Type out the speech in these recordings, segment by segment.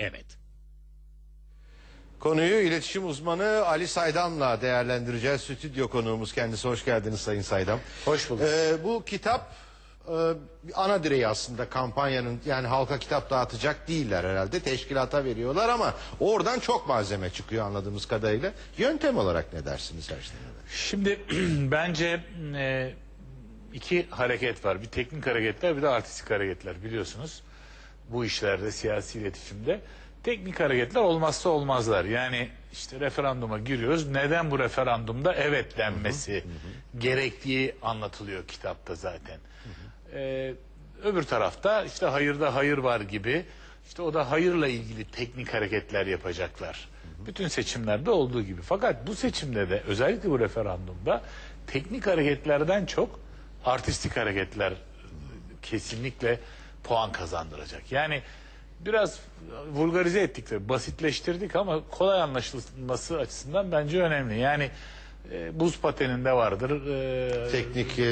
Evet. Konuyu iletişim uzmanı Ali Saydam'la değerlendireceğiz. Stüdyo konuğumuz kendisi. Hoş geldiniz Sayın Saydam. Hoş bulduk. Ee, bu kitap e, ana direği aslında kampanyanın yani halka kitap dağıtacak değiller herhalde. Teşkilata veriyorlar ama oradan çok malzeme çıkıyor anladığımız kadarıyla. Yöntem olarak ne dersiniz her şeyden? Şimdi bence e, iki hareket var. Bir teknik hareketler bir de artistik hareketler biliyorsunuz. Bu işlerde siyasi iletişimde. Teknik hareketler olmazsa olmazlar. Yani işte referanduma giriyoruz. Neden bu referandumda evet denmesi gerektiği anlatılıyor kitapta zaten. Ee, öbür tarafta işte hayırda hayır var gibi işte o da hayırla ilgili teknik hareketler yapacaklar. Bütün seçimlerde olduğu gibi. Fakat bu seçimde de özellikle bu referandumda teknik hareketlerden çok artistik hareketler kesinlikle puan kazandıracak. Yani biraz vulgarize ettik ve basitleştirdik ama kolay anlaşılması açısından bence önemli. Yani e, buz pateninde vardır. e, Teknik e,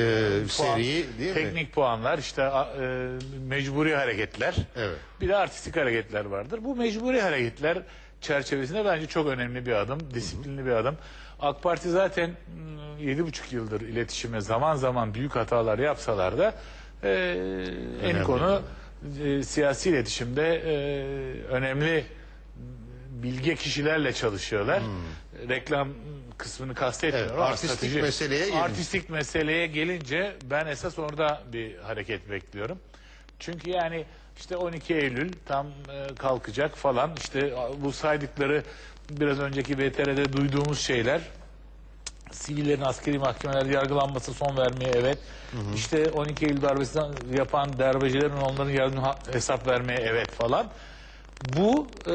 puan- seri değil mi? Teknik puanlar işte a- e, mecburi hareketler. Evet. Bir de artistik hareketler vardır. Bu mecburi hareketler çerçevesinde bence çok önemli bir adım, disiplinli bir adım. AK Parti zaten mm, yedi buçuk yıldır iletişime zaman zaman büyük hatalar yapsalar da e, en konu e, siyasi iletişimde e, önemli bilge kişilerle çalışıyorlar. Reklam kısmını kastetmiyorum. Evet, artistik strateji- meseleye gelince. Artistik meseleye gelince ben esas orada bir hareket bekliyorum. Çünkü yani işte 12 Eylül tam e, kalkacak falan işte bu saydıkları biraz önceki VTR'de duyduğumuz şeyler sivillerin askeri mahkemelerde yargılanması son vermeye evet. İşte 12 Eylül darbesinden yapan darbecilerin onların yardım hesap vermeye evet falan. Bu e,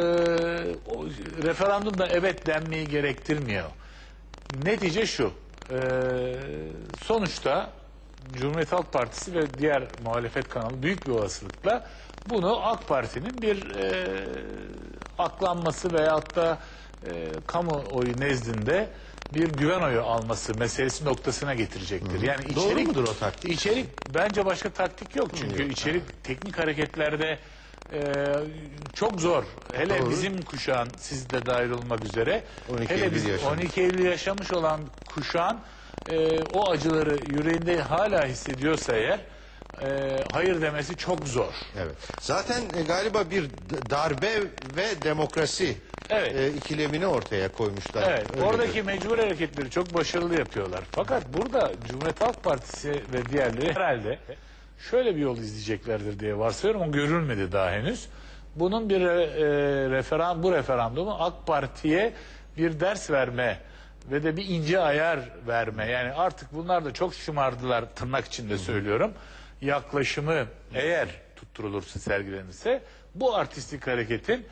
o, referandumda evet denmeyi gerektirmiyor. Netice şu. e, sonuçta Cumhuriyet Halk Partisi ve diğer muhalefet kanalı büyük bir olasılıkla bunu AK Parti'nin bir e, aklanması veyahut da e, kamuoyu nezdinde bir güven oyu alması meselesi noktasına getirecektir. Yani Doğru içerik, mudur o taktik? İçerik bence başka taktik yok çünkü Yok, içerik teknik hareketlerde e, çok zor. Hele Doğru. bizim kuşağın siz de dahil olmak üzere 12 hele Eylül bizim yaşamış. 12 Eylül yaşamış olan kuşağın e, o acıları yüreğinde hala hissediyorsa eğer e, hayır demesi çok zor. Evet. Zaten e, galiba bir darbe ve demokrasi Evet. e, ikilemini ortaya koymuşlar. Evet, Öyle oradaki diyor. mecbur hareketleri çok başarılı yapıyorlar. Fakat burada Cumhuriyet Halk Partisi ve diğerleri herhalde şöyle bir yol izleyeceklerdir diye varsayıyorum. O görülmedi daha henüz. Bunun bir e, referan, bu referandumu AK Parti'ye bir ders verme ve de bir ince ayar verme. Yani artık bunlar da çok şımardılar tırnak içinde söylüyorum. Yaklaşımı eğer tutturulursa sergilenirse bu artistik hareketin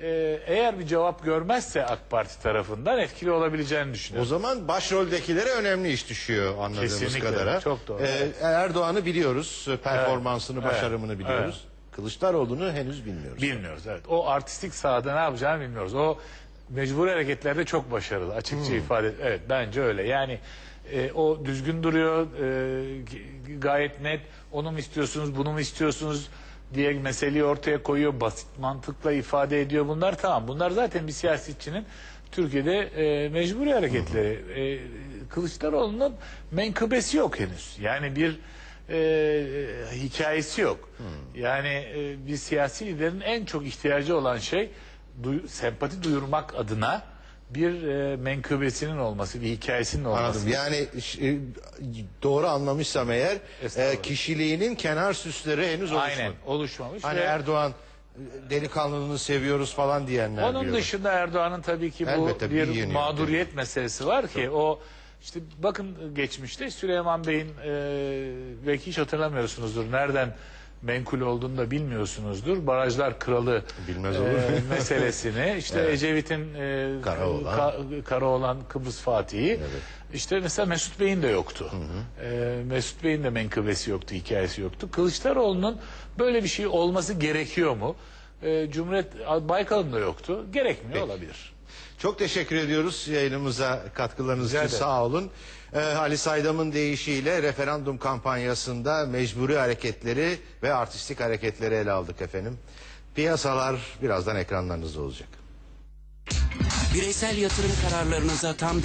e, eğer bir cevap görmezse AK Parti tarafından etkili olabileceğini O düşünüyorum. zaman başroldekilere önemli iş düşüyor anladığımız Kesinlikle, kadarıyla. çok doğru. Ee, Erdoğan'ı biliyoruz, performansını, Evet, başarımını evet, biliyoruz. Kılıçdaroğlu'nu henüz bilmiyoruz. Bilmiyoruz evet. O artistik sahada ne yapacağını bilmiyoruz. O mecbur hareketlerde çok başarılı. Açıkça ifade evet bence öyle. Yani e, o düzgün duruyor. e, gayet net. Onu mu istiyorsunuz, bunu mu istiyorsunuz diye meseleyi ortaya koyuyor. Basit mantıkla ifade ediyor. Bunlar tamam. Bunlar zaten bir siyasetçinin Türkiye'de e, mecburi hareketleri. E, Kılıçdaroğlu'nun menkıbesi yok henüz. Yani bir e, hikayesi yok. Yani e, bir siyasi liderin en çok ihtiyacı olan şey duy- sempati duyurmak adına bir e, menkıbesinin olması, bir hikayesinin olması. Anladım. Yani e, doğru anlamışsam eğer Estağfurullah. e, kişiliğinin kenar süsleri henüz oluşmadı. Aynen oluşmamış. Hani ve Erdoğan e, delikanlılığını seviyoruz falan diyenler onun diyorum. dışında Erdoğan'ın tabii ki bu Elbette bir bir yönü yok, mağduriyet meselesi var ki o işte bakın geçmişte Süleyman Bey'in e, belki hiç hatırlamıyorsunuzdur. Nereden menkul olduğunu da bilmiyorsunuzdur. Barajlar kralı Bilmez e, olur muyum? meselesini işte Ecevit'in e, Karaoğlan. Ka- Karaoğlan Kıbrıs Fatih'i işte mesela Mesut Bey'in de yoktu. E, Mesut Bey'in de menkıbesi yoktu, hikayesi yoktu. Kılıçdaroğlu'nun böyle bir şey olması gerekiyor mu? E, Cumhuriyet Baykal'ın da yoktu. Gerekmiyor olabilir. Çok teşekkür ediyoruz yayınımıza katkılarınız için sağ olun. Ee, Ali Saydam'ın deyişiyle referandum kampanyasında mecburi hareketleri ve artistik hareketleri ele aldık efendim. Piyasalar birazdan ekranlarınızda olacak. Bireysel yatırım kararlarınıza tam